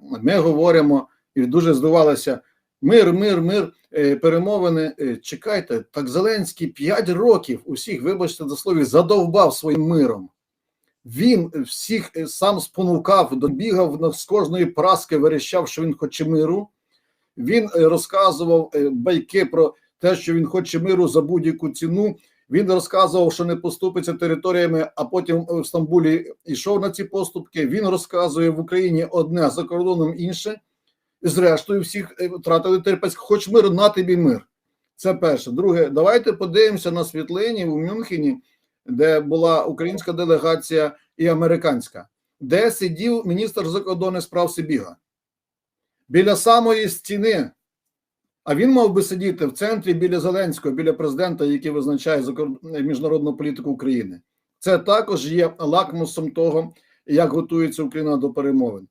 ми говоримо і дуже здивувалися. Мир, мир, мир, е, перемовини. Е, Чекайте, так Зеленський 5 років усіх, вибачте за слові, задовбав своїм миром. Він всіх е, сам спонукав, добігав з кожної праски, верещав, що він хоче миру. Він розказував байки про те, що він хоче миру за будь-яку ціну. Він розказував, що не поступиться територіями, а потім в Стамбулі йшов на ці поступки. Він розказує в Україні одне за кордоном інше. І зрештою, всіх е, втратили терпець. Хоч мир, на тобі мир. Це перше. Друге, давайте подивимося на світлині у Мюнхені, де була українська делегація і американська, де сидів міністр закордонних справ Сибіга біля самої стіни. А він мав би сидіти в центрі біля Зеленського, біля президента, який визначає міжнародну політику України. Це також є лакмусом того, як готується Україна до перемовин.